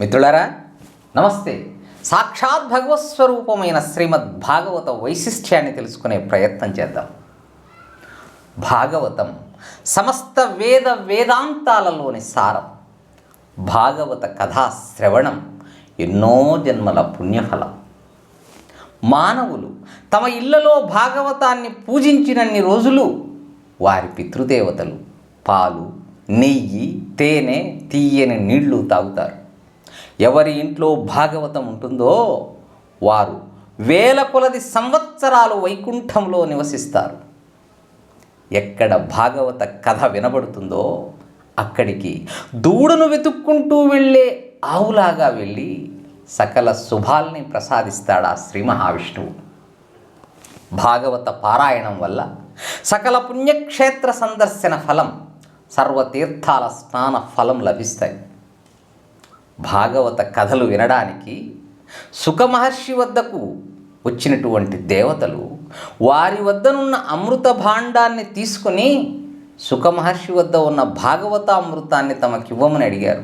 మిత్రులారా నమస్తే. సాక్షాత్ భగవత్ స్వరూపమైన శ్రీమద్ భాగవత వైశిష్ట్యాన్ని తెలుసుకునే ప్రయత్నం చేద్దాం. భాగవతం సమస్త వేద వేదాంతాలలోని సారం. భాగవత కథా శ్రవణం ఎన్నో జన్మల పుణ్యఫలం. మానవులు తమ ఇళ్ళలో భాగవతాన్ని పూజించినన్ని రోజులు వారి పితృదేవతలు పాలు నెయ్యి తేనె తీయని నీళ్ళు తాగుతారు. ఎవరి ఇంట్లో భాగవతం ఉంటుందో వారు వేల కొలది సంవత్సరాలు వైకుంఠంలో నివసిస్తారు. ఎక్కడ భాగవత కథ వినబడుతుందో అక్కడికి దూడను వెతుక్కుంటూ వెళ్ళే ఆవులాగా వెళ్ళి సకల శుభాల్ని ప్రసాదిస్తాడు ఆ శ్రీ మహావిష్ణువు. భాగవత పారాయణం వల్ల సకల పుణ్యక్షేత్ర సందర్శన ఫలం సర్వతీర్థాల స్నాన ఫలం లభిస్తాయి. భాగవత కథలు వినడానికి సుఖమహర్షి వద్దకు వచ్చినటువంటి దేవతలు వారి వద్దనున్న అమృత భాండాన్ని తీసుకుని సుఖమహర్షి వద్ద ఉన్న భాగవతామృతాన్ని తమకివ్వమని అడిగారు.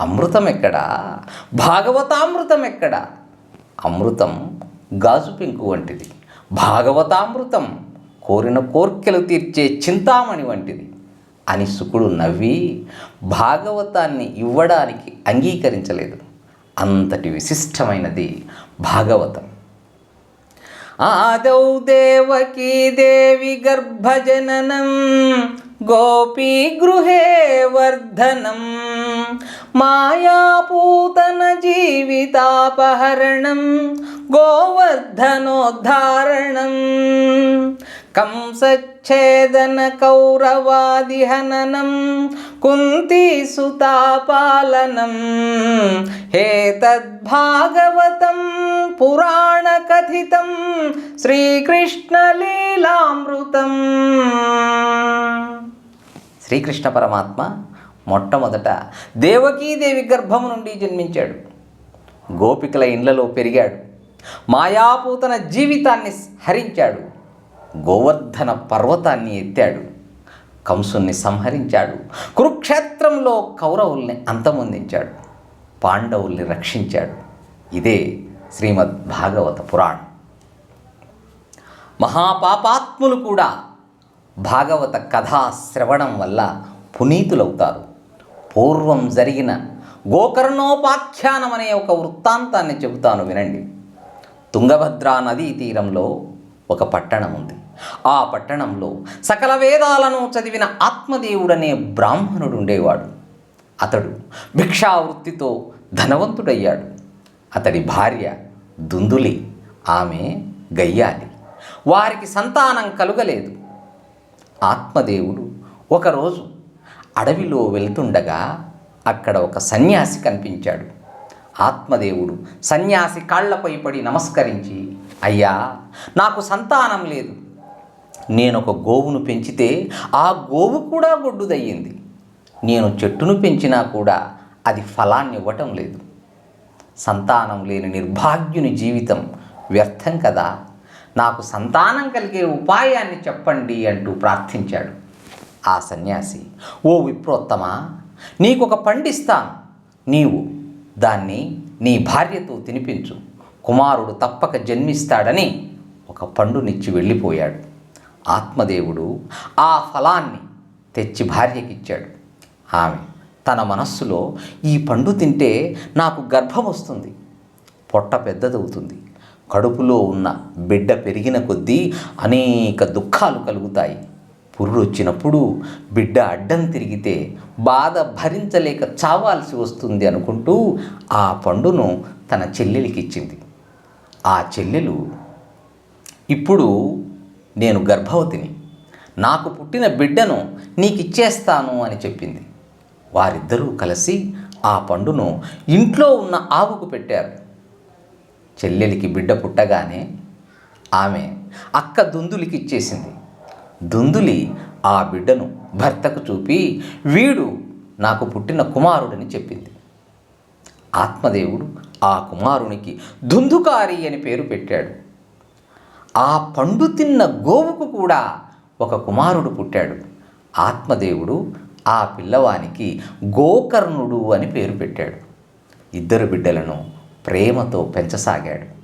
అమృతం ఎక్కడా భాగవతామృతం ఎక్కడా అమృతం గాజు పెంకు వంటిది. భాగవతామృతం కోరిన కోర్కెలు తీర్చే చింతామణి వంటిది. అని శుకుడు నవ్వి భాగవతాన్ని ఇవ్వడానికి అంగీకరించలేదు. అంతటి విశిష్టమైనది భాగవతం. ఆదౌ దేవకీ దేవి గర్భజననం గోపీ గృహే వర్ధనం మాయాపూతన జీవితాపహరణం గోవర్ధనోద్ధారణం. కంసచ్ఛేదన కౌరవాదిహననం కుంతీసుతాపాలనం హేతద్భాగవతం పురాణకథితం శ్రీకృష్ణలీలామృతం. శ్రీకృష్ణ పరమాత్మ మొట్టమొదట దేవకీదేవి గర్భం నుండి జన్మించాడు. గోపికల ఇండ్లలో పెరిగాడు. మాయాపూతన జీవితాన్ని హరించాడు. గోవర్ధన పర్వతాన్ని ఎత్తాడు. కంసుని సంహరించాడు. కురుక్షేత్రంలో కౌరవుల్ని అంతమొందించాడు. పాండవుల్ని రక్షించాడు. ఇదే శ్రీమద్ భాగవత పురాణం. మహాపాపాత్ములు కూడా భాగవత కథా శ్రవణం వల్ల పునీతులవుతారు. పూర్వం జరిగిన గోకర్ణోపాఖ్యానం అనే ఒక వృత్తాంతాన్ని చెబుతాను వినండి. తుంగభద్రా నదీ తీరంలో ఒక పట్టణం ఉంది ఆ పట్టణంలో సకల వేదాలను చదివిన ఆత్మదేవుడనే బ్రాహ్మణుడు ఉండేవాడు అతడు భిక్షావృత్తితో ధనవంతుడయ్యాడు. అతడి భార్య దుందులి ఆమె గయ్యాలి. వారికి సంతానం కలుగలేదు. ఆత్మదేవుడు ఒకరోజు అడవిలో వెళ్తుండగా అక్కడ ఒక సన్యాసి కనిపించాడు. ఆత్మదేవుడు సన్యాసి కాళ్ళపై పడి నమస్కరించి అయ్యా నాకు సంతానం లేదు. నేను ఒక గోవును పెంచితే ఆ గోవు కూడా గొడ్డుదయ్యింది. నేను చెట్టును పెంచినా కూడా అది ఫలాన్ని ఇవ్వటం లేదు. సంతానం లేని నిర్భాగ్యుని జీవితం వ్యర్థం కదా. నాకు సంతానం కలిగే ఉపాయాన్ని చెప్పండి అంటూ ప్రార్థించాడు. ఆ సన్యాసి ఓ విప్రోత్తమా నీకొక పండిస్తాను. నీవు దాన్ని నీ భార్యతో తినిపించు. కుమారుడు తప్పక జన్మిస్తాడని ఒక పండునిచ్చి వెళ్ళిపోయాడు. ఆత్మదేవుడు ఆ ఫలాన్ని తెచ్చి భార్యకిచ్చాడు. ఆమె తన మనస్సులో ఈ పండు తింటే నాకు గర్భం వస్తుంది. పొట్ట పెద్దదవుతుంది. కడుపులో ఉన్న బిడ్డ పెరిగిన కొద్దీ అనేక దుఃఖాలు కలుగుతాయి. పురుడొచ్చినప్పుడు బిడ్డ అడ్డం తిరిగితే బాధ భరించలేక చావాల్సి వస్తుంది అనుకుంటూ ఆ పండును తన చెల్లెలికిచ్చింది. ఆ చెల్లెలు ఇప్పుడు నేను గర్భవతిని. నాకు పుట్టిన బిడ్డను నీకు ఇచ్చేస్తాను అని చెప్పింది. వారిద్దరూ కలిసి ఆ పండును ఇంట్లో ఉన్న ఆవుకు పెట్టారు. చెల్లెలికి బిడ్డ పుట్టగానే ఆమె అక్క దుందులికి ఇచ్చేసింది. దుందులి ఆ బిడ్డను భర్తకు చూపి వీడు నాకు పుట్టిన కుమారుడని చెప్పింది. ఆత్మదేవుడు ఆ కుమారునికి దుందుకారి అని పేరు పెట్టాడు. ఆ పండు తిన్న గోవుకు కూడా ఒక కుమారుడు పుట్టాడు. ఆత్మదేవుడు ఆ పిల్లవానికి గోకర్ణుడు అని పేరు పెట్టాడు. ఇద్దరు బిడ్డలను ప్రేమతో పెంచసాగాడు.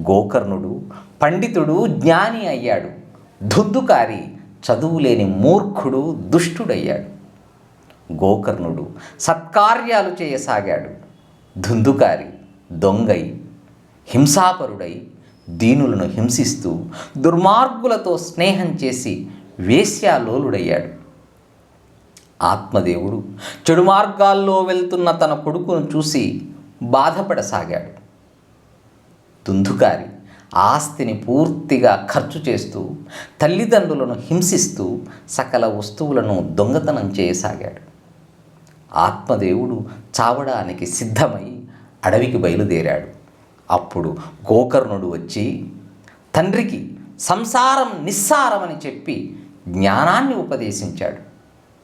గోకర్ణుడు పండితుడు జ్ఞాని అయ్యాడు. దుద్దుకారి చదువులేని మూర్ఖుడు దుష్టుడయ్యాడు. గోకర్ణుడు సత్కార్యాలు చేయసాగాడు. దుందుకారి దొంగై హింసాపరుడై దీనులను హింసిస్తూ దుర్మార్గులతో స్నేహం చేసి వేశ్యాలోలుడయ్యాడు. ఆత్మదేవుడు చెడు మార్గాల్లో వెళ్తున్న తన కొడుకును చూసి బాధపడసాగాడు. దుందుకారి ఆస్తిని పూర్తిగా ఖర్చు చేస్తూ తల్లిదండ్రులను హింసిస్తూ సకల వస్తువులను దొంగతనం చేయసాగాడు. ఆత్మదేవుడు చావడానికి సిద్ధమై అడవికి బయలుదేరాడు. అప్పుడు గోకర్ణుడు వచ్చి తండ్రికి సంసారం నిస్సారమని చెప్పి జ్ఞానాన్ని ఉపదేశించాడు.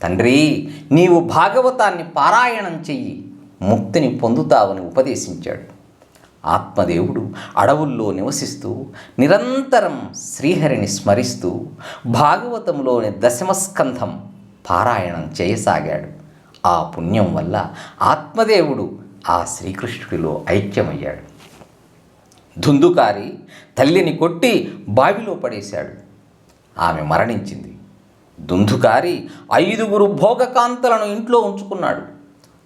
తండ్రి నీవు భాగవతాన్ని పారాయణం చెయ్యి ముక్తిని పొందుతావని ఉపదేశించాడు. ఆత్మదేవుడు అడవుల్లో నివసిస్తూ నిరంతరం శ్రీహరిని స్మరిస్తూ భాగవతంలోని దశమస్కంధం పారాయణం చేయసాగాడు. ఆ పుణ్యం వల్ల ఆత్మదేవుడు ఆ శ్రీకృష్ణుడిలో ఐక్యమయ్యాడు. ధుందుకారి తల్లిని కొట్టి బావిలో పడేశాడు. ఆమె మరణించింది. దుందుకారి ఐదుగురు భోగకాంతలను ఇంట్లో ఉంచుకున్నాడు.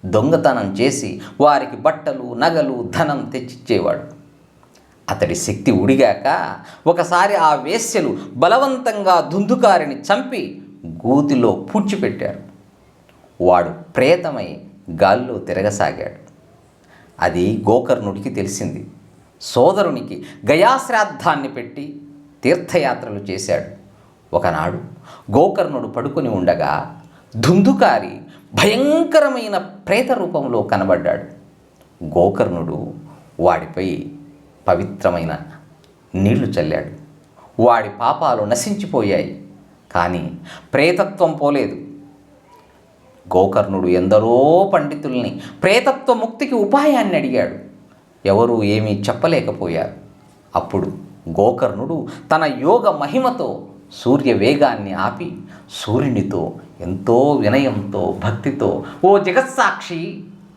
దొంగతనం చేసి వారికి బట్టలు నగలు ధనం తెచ్చిచ్చేవాడు. అతడి శక్తి ఉడిగాక ఒకసారి ఆ వేశ్యలు బలవంతంగా దుందుకారిని చంపి గూతిలో పూడ్చిపెట్టారు. వాడు ప్రేతమై గాల్లో తిరగసాగాడు. అది గోకర్ణుడికి తెలిసింది. సోదరునికి గయాశ్రాద్ధాన్ని పెట్టి తీర్థయాత్రలు చేశాడు. ఒకనాడు గోకర్ణుడు పడుకొని ఉండగా ధుందుకారి భయంకరమైన ప్రేత రూపంలో కనబడ్డాడు. గోకర్ణుడు వాడిపై పవిత్రమైన నీళ్ళు చల్లాడు. వాడి పాపాలు నశించిపోయాయి కానీ ప్రేతత్వం పోలేదు. గోకర్ణుడు ఎందరో పండితుల్ని ప్రేతత్వ ముక్తికి ఉపాయాన్ని అడిగాడు. ఎవరూ ఏమీ చెప్పలేకపోయారు. అప్పుడు గోకర్ణుడు తన యోగ మహిమతో సూర్య వేగాన్ని ఆపి సూర్యునితో ఎంతో వినయంతో భక్తితో ఓ జగత్సాక్షి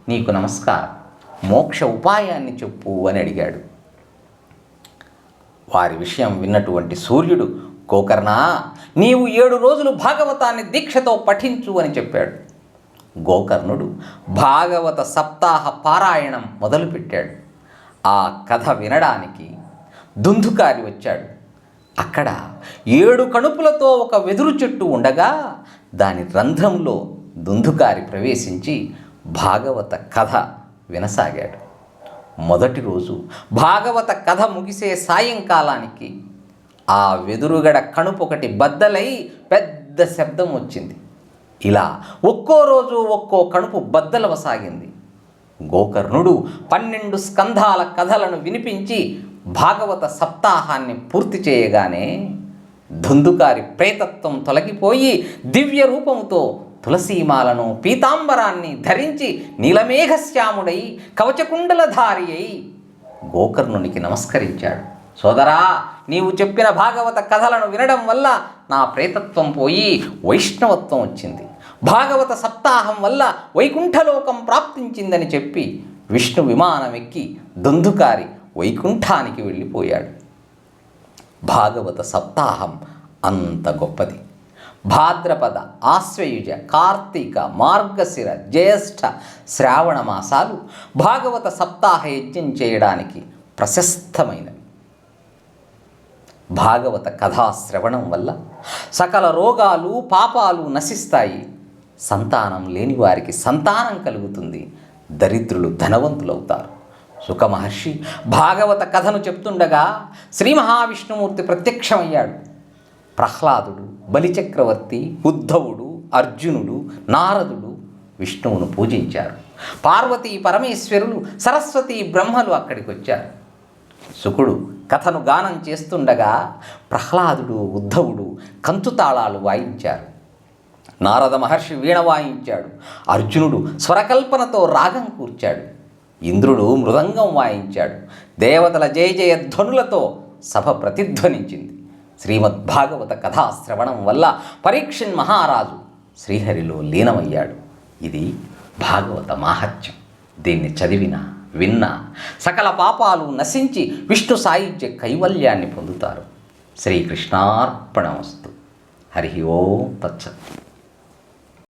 నీకు నమస్కారం మోక్ష ఉపాయాన్ని చెప్పు అని అడిగాడు. వారి విషయం విన్నటువంటి సూర్యుడు గోకర్ణ నీవు ఏడు రోజులు భాగవతాన్ని దీక్షతో పఠించు అని చెప్పాడు. గోకర్ణుడు భాగవత సప్తాహ పారాయణం మొదలుపెట్టాడు. ఆ కథ వినడానికి దుందుకారి వచ్చాడు. అక్కడ ఏడు కణుపులతో ఒక వెదురు చెట్టు ఉండగా దాని రంధ్రంలో దుందుకారి ప్రవేశించి భాగవత కథ వినసాగాడు. మొదటి రోజు భాగవత కథ ముగిసే సాయంకాలానికి ఆ వెదురుగడ కణుపొకటి బద్దలై పెద్ద శబ్దం వచ్చింది. ఇలా ఒక్కో రోజు ఒక్కో కణుపు బద్దలవసాగింది. గోకర్ణుడు పన్నెండు స్కంధాల కథలను వినిపించి భాగవత సప్తాహాన్ని పూర్తి చేయగానే ధుందుకారి ప్రేతత్వం తొలగిపోయి దివ్య రూపముతో తులసీమాలను పీతాంబరాన్ని ధరించి నీలమేఘశ్యాముడై కవచకుండలధారి అయి గోకర్ణునికి నమస్కరించాడు. సోదరా నీవు చెప్పిన భాగవత కథలను వినడం వల్ల నా ప్రేతత్వం పోయి వైష్ణవత్వం వచ్చింది. భాగవత సప్తాహం వల్ల వైకుంఠలోకం ప్రాప్తించిందని చెప్పి విష్ణు విమానం ఎక్కి దుందుకారి వైకుంఠానికి వెళ్ళిపోయాడు. భాగవత సప్తాహం అంత గొప్పది. భాద్రపద ఆశ్వయుజ కార్తీక మార్గశిర జ్యేష్ఠ శ్రావణ మాసాలు భాగవత సప్తాహ యజ్ఞం చేయడానికి ప్రశస్తమైనవి. భాగవత కథా శ్రవణం వల్ల సకల రోగాలు పాపాలు నశిస్తాయి. సంతానం లేని వారికి సంతానం కలుగుతుంది. దరిద్రులు ధనవంతులవుతారు. సుఖ మహర్షి భాగవత కథను చెప్తుండగా శ్రీ మహావిష్ణుమూర్తి ప్రత్యక్షమయ్యాడు. ప్రహ్లాదుడు బలిచక్రవర్తి ఉద్ధవుడు అర్జునుడు నారదుడు విష్ణువును పూజించారు. పార్వతీ పరమేశ్వరులు సరస్వతి బ్రహ్మలు అక్కడికి వచ్చారు శుకుడు కథను గానం చేస్తుండగా ప్రహ్లాదుడు ఉద్ధవుడు కంతుతాళాలు వాయించారు. నారద మహర్షి వీణ వాయించాడు. అర్జునుడు స్వరకల్పనతో రాగం కూర్చాడు. ఇంద్రుడు మృదంగం వాయించాడు. దేవతల జయ జయ ధ్వనులతో సభ ప్రతిధ్వనించింది. శ్రీమద్భాగవత కథా శ్రవణం వల్ల పరీక్షన్ మహారాజు శ్రీహరిలో లీనమయ్యాడు. ఇది భాగవత మాహత్యం. దీన్ని చదివిన విన్న సకల పాపాలు నశించి విష్ణు సాయుధ్య కైవల్యాన్ని పొందుతారు. శ్రీకృష్ణార్పణమస్తు. హరి ఓం తచ్చత్